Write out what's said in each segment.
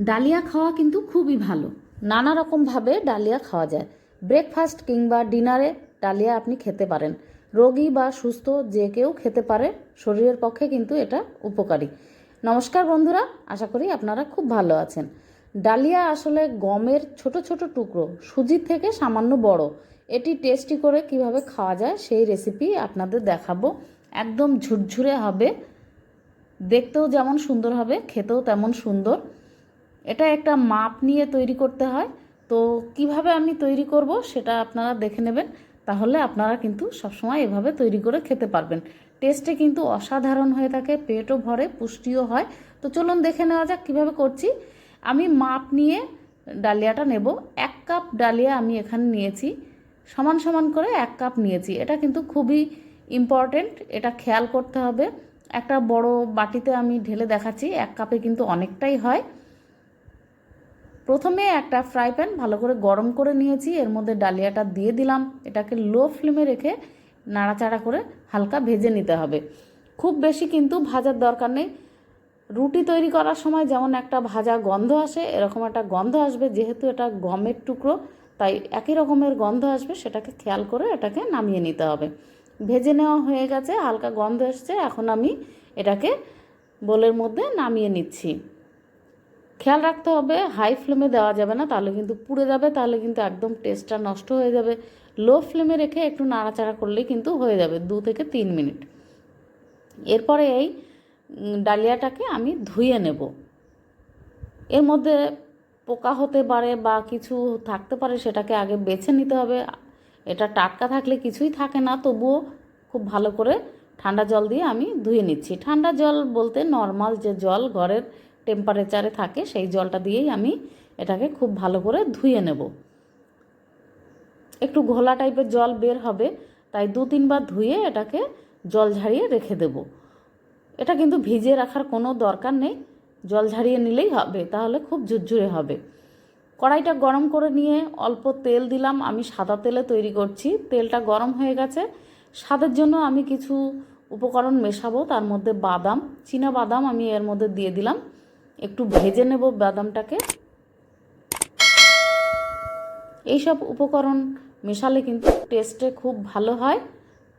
Dahlia খাওয়া কিন্তু খুবই ভালো। নানা রকমভাবে ডালিয়া খাওয়া যায়। ব্রেকফাস্ট কিংবা ডিনারে ডালিয়া আপনি খেতে পারেন। রোগী বা সুস্থ যে কেউ খেতে পারে, শরীরের পক্ষে কিন্তু এটা উপকারী। নমস্কার বন্ধুরা, আশা করি আপনারা খুব ভালো আছেন। ডালিয়া আসলে গমের ছোট ছোট টুকরো, সুজির থেকে সামান্য বড়। এটি টেস্টি করে কীভাবে খাওয়া যায় সেই রেসিপি আপনাদের দেখাবো। একদম ঝুরঝুরে হবে। দেখতেও যেমন সুন্দর হবে, খেতেও তেমন সুন্দর। এটা একটা মাপ নিয়ে তৈরি করতে হয়। তো কীভাবে আমি তৈরি করব সেটা আপনারা দেখে নেবেন। তাহলে আপনারা কিন্তু সবসময় এভাবে তৈরি করে খেতে পারবেন। টেস্টে কিন্তু অসাধারণ হয়ে থাকে, পেটও ভরে, পুষ্টিও হয়। তো চলুন দেখে নেওয়া যাক কীভাবে করছি। আমি মাপ নিয়ে ডালিয়াটা নেব। এক কাপ ডালিয়া আমি এখানে নিয়েছি। সমান সমান করে এক কাপ নিয়েছি। এটা কিন্তু খুবই ইম্পর্টেন্ট এটা খেয়াল করতে হবে। একটা বড় বাটিতে আমি ঢেলে দেখাচ্ছি। এক কাপে কিন্তু অনেকটাই হয়। প্রথমে একটা ফ্রাই প্যান ভালো করে গরম করে নিয়েছি, এর মধ্যে ডালিয়াটা দিয়ে দিলাম। এটাকে লো ফ্লেমে রেখে নাড়াচাড়া করে হালকা ভেজে নিতে হবে। খুব বেশি কিন্তু ভাজার দরকার নেই। রুটি তৈরি করার সময় যেমন একটা ভাজা গন্ধ আসে, এরকম একটা গন্ধ আসবে, যেহেতু এটা গমের টুকরো, তাই একই রকমের গন্ধ আসবে, সেটাকে খেয়াল করে এটাকে নামিয়ে নিতে হবে। ভেজে নেওয়া হয়ে গেছে, হালকা গন্ধ এসছে, এখন আমি এটাকে বোলের মধ্যে নামিয়ে নিচ্ছি। খেয়াল রাখতে হবে হাই ফ্লেমে দেওয়া যাবে না, তাহলে কিন্তু পুড়ে যাবে, তাহলে কিন্তু একদম টেস্টটা নষ্ট হয়ে যাবে। লো ফ্লেমে রেখে একটু নাড়াচাড়া করলেই কিন্তু হয়ে যাবে, দু থেকে তিন মিনিট। এরপরে এই ডালিয়াটাকে আমি ধুয়ে নেব। এর মধ্যে পোকা হতে পারে বা কিছু থাকতে পারে, সেটাকে আগে বেছে নিতে হবে। এটা টাটকা থাকলে কিছুই থাকে না, তবুও খুব ভালো করে ঠান্ডা জল দিয়ে আমি ধুয়ে নিচ্ছি। ঠান্ডা জল বলতে নর্মাল যে জল ঘরের টেম্পারেচারে থাকে, সেই জলটা দিয়েই আমি এটাকে খুব ভালো করে ধুয়ে নেব। একটু ঘোলা টাইপের জল বের হবে, তাই দু তিনবার ধুয়ে এটাকে জল ঝাড়িয়ে রেখে দেব। এটা কিন্তু ভিজিয়ে রাখার কোনো দরকার নেই, জল ঝাড়িয়ে নিলেই হবে, তাহলে খুব ঝুরঝুরে হবে। কড়াইটা গরম করে নিয়ে অল্প তেল দিলাম, আমি সাদা তেলে তৈরি করছি, তেলটা গরম হয়ে গেছে। স্বাদের জন্য আমি কিছু উপকরণ মেশাবো, তার মধ্যে বাদাম, চীনা বাদাম আমি এর মধ্যে দিয়ে দিলাম। একটু ভেজে নেব বাদামটাকে। এইসব উপকরণ মেশালে কিন্তু টেস্টে খুব ভালো হয়।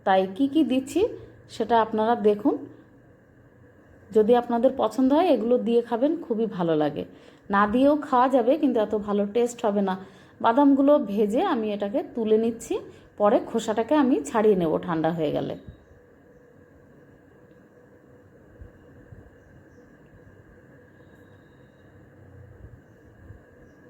তাই কি কি দিচ্ছি সেটা আপনারা দেখুন। যদি আপনাদের পছন্দ হয় এগুলো দিয়ে খাবেন, খুবই ভালো লাগে। না দিয়েও খাওয়া যাবে, কিন্তু এত ভালো টেস্ট হবে না। বাদামগুলো ভেজে আমি এটাকে তুলে নিচ্ছি। পরে খোসাটাকে আমি ছাড়িয়ে নেব ঠান্ডা হয়ে গেলে।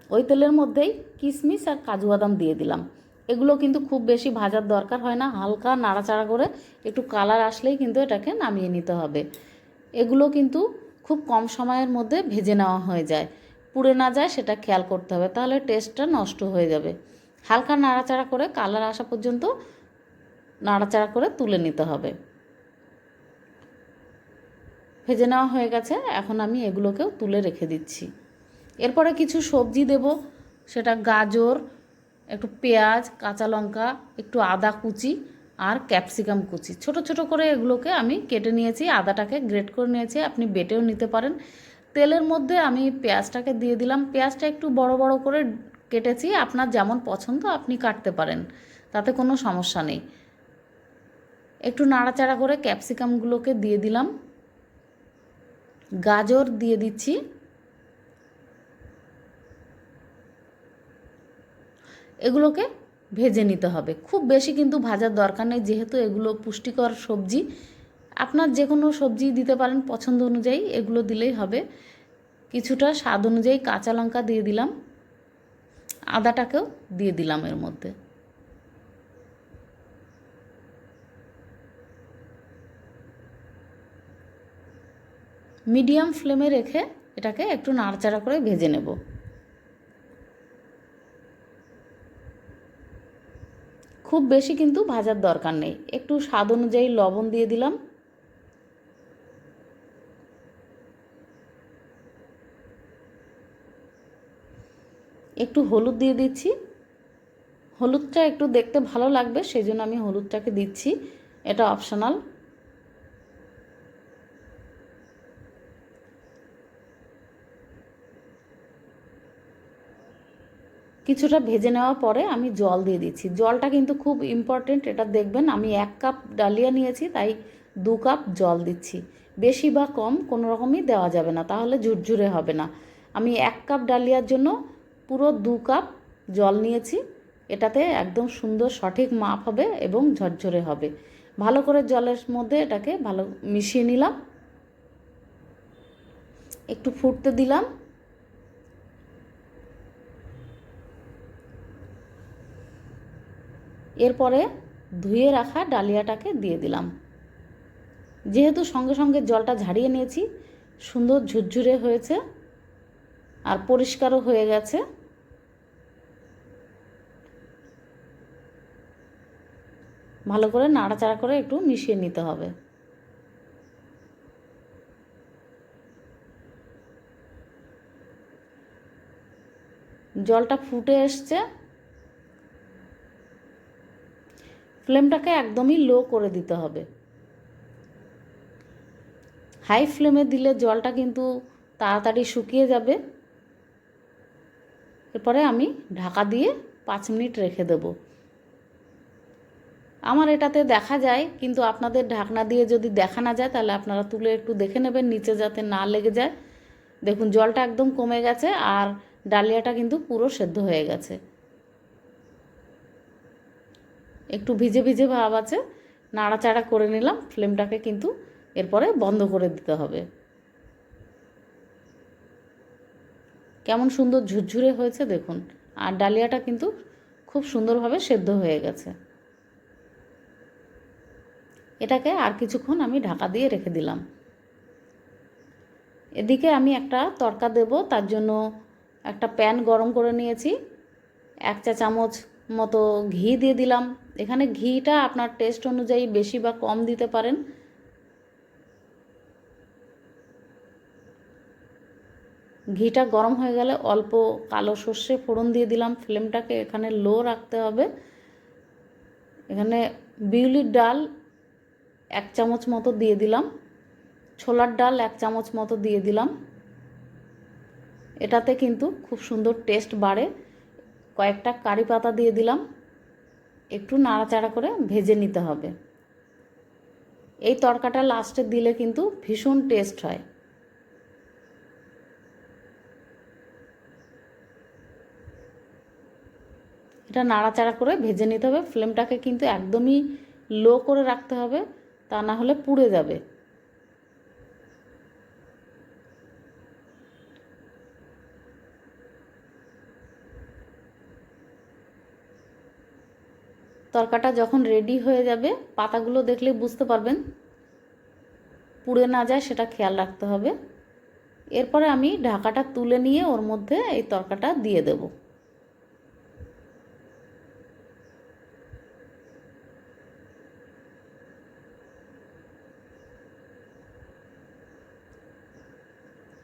ওই তেলের মধ্যেই কিশমিশ আর কাজু বাদাম দিয়ে দিলাম। এগুলো কিন্তু খুব বেশি ভাজার দরকার হয় না, হালকা নাড়াচাড়া করে একটু কালার আসলেই কিন্তু এটাকে নামিয়ে নিতে হবে। এগুলো কিন্তু খুব কম সময়ের মধ্যে ভেজে নেওয়া হয়ে যায়। পুড়ে না যায় সেটা খেয়াল করতে হবে, তাহলে টেস্টটা নষ্ট হয়ে যাবে। হালকা নাড়াচাড়া করে কালার আসা পর্যন্ত নাড়াচাড়া করে তুলে নিতে হবে। ভেজে নেওয়া হয়ে গেছে, এখন আমি এগুলোকেও তুলে রেখে দিচ্ছি। এরপরে কিছু সবজি দেব। সেটা গাজর, একটু পেঁয়াজ, কাঁচা লঙ্কা, একটু আদা কুচি আর ক্যাপসিকাম কুচি। ছোট ছোট করে এগুলোকে আমি কেটে নিয়েছি, আদাটাকে গ্রেট করে নিয়েছি, আপনি বেটেও নিতে পারেন। তেলের মধ্যে আমি পেঁয়াজটাকে দিয়ে দিলাম। পেঁয়াজটা একটু বড় বড় করে কেটেছি, আপনার যেমন পছন্দ আপনি কাটতে পারেন, তাতে কোনো সমস্যা নেই। একটু নাড়াচাড়া করে ক্যাপসিকামগুলোকে দিয়ে দিলাম। গাজর দিয়ে দিচ্ছি। এগুলোকে ভেজে নিতে হবে। খুব বেশি কিন্তু ভাজার দরকার নেই, যেহেতু এগুলো পুষ্টিকর সবজি। আপনার যে কোনো সবজি দিতে পারেন পছন্দ অনুযায়ী, এগুলো দিলেই হবে। কিছুটা স্বাদ অনুযায়ী কাঁচা লঙ্কা দিয়ে দিলাম। আদাটাকেও দিয়ে দিলাম এর মধ্যে। মিডিয়াম ফ্লেমে রেখে এটাকে একটু নাড়াচাড়া করে ভেজে নেব খুব বেশি কিন্তু ভাজার দরকার নেই। একটু স্বাদ অনুযায়ী লবণ দিয়ে দিলাম। একটু হলুদ দিয়ে দিচ্ছি। হলুদটা একটু দেখতে ভালো লাগবে সেই জন্য আমি হলুদটাকে দিচ্ছি। এটা অপশনাল কিছুটা ভেজে নেওয়ার পরে আমি জল দিয়ে দিচ্ছি। জলটা কিন্তু খুব ইম্পর্টেন্ট এটা দেখবেন আমি এক কাপ ডালিয়া নিয়েছি, তাই দু কাপ জল দিচ্ছি। বেশি বা কম কোনো রকমই দেওয়া যাবে না, তাহলে ঝুরঝুরে হবে না। আমি এক কাপ ডালিয়ার জন্য পুরো দু কাপ জল নিয়েছি, এটাতে একদম সুন্দর সঠিক মাপ হবে এবং ঝরঝরে হবে। ভালো করে জলের মধ্যে এটাকে ভালো মিশিয়ে নিলাম। একটু ফুটতে দিলাম। এরপরে ধুয়ে রাখা ডালিয়াটাকে দিয়ে দিলাম। যেহেতু সঙ্গে সঙ্গে জলটা ঝাড়িয়ে নিয়েছি, সুন্দর ঝুরঝুরে হয়েছে আর পরিষ্কারও হয়ে গেছে। ভালো করে নাড়াচাড়া করে একটু মিশিয়ে নিতে হবে। জলটা ফুটে এসছে। ফ্লেমটাকে একদমই লো করে দিতে হবে। হাই ফ্লেমে দিলে জলটা কিন্তু তাড়াতাড়ি শুকিয়ে যাবে। এরপরে আমি ঢাকা দিয়ে পাঁচ মিনিট রেখে দেব। আমার এটাতে দেখা যায়, কিন্তু আপনাদের ঢাকনা দিয়ে যদি দেখা না যায়, তাহলে আপনারা তুলে একটু দেখে নেবেন, নিচে যাতে না লেগে যায়। দেখুন, জলটা একদম কমে গেছে আর ডালিয়াটা কিন্তু পুরো সেদ্ধ হয়ে গেছে। একটু ভিজে ভিজে ভাব আছে, নাড়াচাড়া করে নিলাম, ফ্লেমটাকে কিন্তু এরপরে বন্ধ করে দিতে হবে। কেমন সুন্দর ঝুরঝুরে হয়েছে দেখুন, আর ডালিয়াটা কিন্তু খুব সুন্দরভাবে সেদ্ধ হয়ে গেছে। এটাকে আর কিছুক্ষণ আমি ঢাকা দিয়ে রেখে দিলাম। এদিকে আমি একটা তরকা দেব, তার জন্য একটা প্যান গরম করে নিয়েছি, এক চা চামচ মতো ঘি দিয়ে দিলাম। এখানে ঘিটা আপনার টেস্ট অনুযায়ী বেশি বা কম দিতে পারেন। ঘিটা গরম হয়ে গেলে অল্প কালো সর্ষে ফোড়ন দিয়ে দিলাম। ফ্লেমটাকে এখানে লো রাখতে হবে। এখানে বিউলির ডাল এক চামচ মতো দিয়ে দিলাম। ছোলার ডাল এক চামচ মতো দিয়ে দিলাম। এটাতে কিন্তু খুব সুন্দর টেস্ট বাড়ে। কয়েকটা কারি পাতা দিয়ে দিলাম। একটু নাড়াচাড়া করে ভেজে নিতে হবে। এই তরকাটা লাস্টে দিলে কিন্তু ভীষণ টেস্ট হয়। এটা নাড়াচাড়া করে ভেজে নিতে হবে। ফ্লেমটাকে কিন্তু একদমই লো করে রাখতে হবে, তা না হলে পুড়ে যাবে। তরকাটা যখন রেডি হয়ে যাবে, পাতাগুলো দেখলে বুঝতে পারবেন। পুড়ে না যায় সেটা খেয়াল রাখতে হবে। এরপরে আমি ঢাকাটা তুলে নিয়ে ওর মধ্যে এই তরকাটা দিয়ে দেব।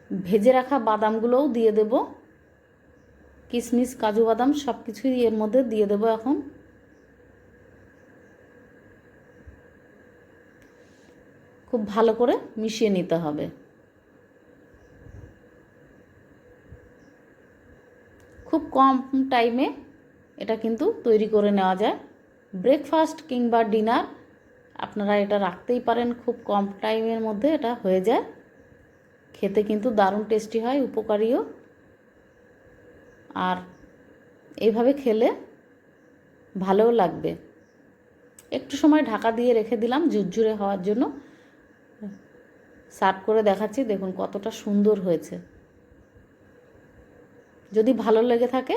ভেজে রাখা বাদামগুলোও দিয়ে দেব। কিশমিশ, কাজু বাদাম সব কিছুই এর মধ্যে দিয়ে দেবো এখন। খুব ভালো করে মিশিয়ে নিতে হবে। খুব কম টাইমে এটা কিন্তু তৈরি করে নেওয়া যায়। ব্রেকফাস্ট কিংবা ডিনার আপনারা এটা রাখতেই পারেন, খুব কম টাইমের মধ্যে এটা হয়ে যায়। খেতে কিন্তু দারুণ টেস্টি হয়, উপকারীও। আর এইভাবে খেলে ভালোও লাগবে। একটু সময় ঢাকা দিয়ে রেখে দিলাম, ঝুরঝুরে হওয়ার জন্য। সার্ভ করে দেখাচ্ছি দেখুন কতটা সুন্দর হয়েছে। যদি ভালো লেগে থাকে